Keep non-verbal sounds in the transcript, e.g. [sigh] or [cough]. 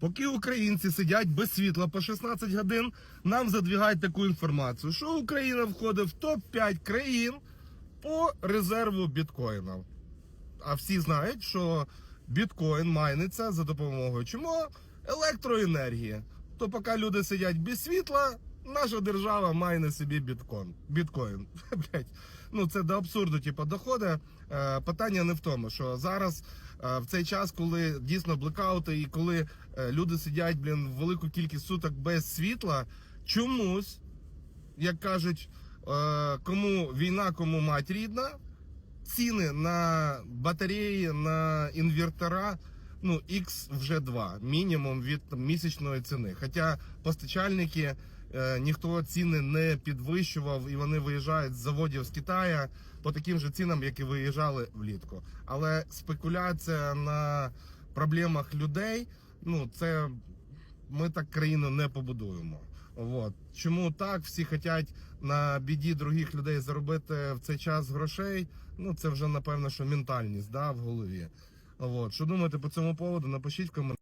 Поки українці сидять без світла по 16 годин, нам задвігають таку інформацію, що Україна входить в топ-5 країн по резерву біткоїна. А всі знають, що біткоін майниться за допомогою чому? Електроенергії. То поки люди сидять без світла, наша держава майне собі біткоін. біткоін. [laughs] Блять. Ну це до абсурду, типу, доходить. Е, питання не в тому, що зараз е, в цей час, коли дійсно блекаути і коли е, люди сидять, блін, велику кількість суток без світла, чомусь, як кажуть, е, кому війна, кому мать рідна, ціни на батареї, на інвертора. Ну, X вже 2, мінімум від місячної ціни. Хоча постачальники ніхто ціни не підвищував і вони виїжджають з заводів з Китаю по таким же цінам, як і виїжджали влітку. Але спекуляція на проблемах людей, ну це ми так країну не побудуємо. От. Чому так? Всі хочуть на біді других людей заробити в цей час грошей. Ну це вже напевно, що ментальність да, в голові. От. Що думаєте по цьому поводу? Напишіть в коментарях.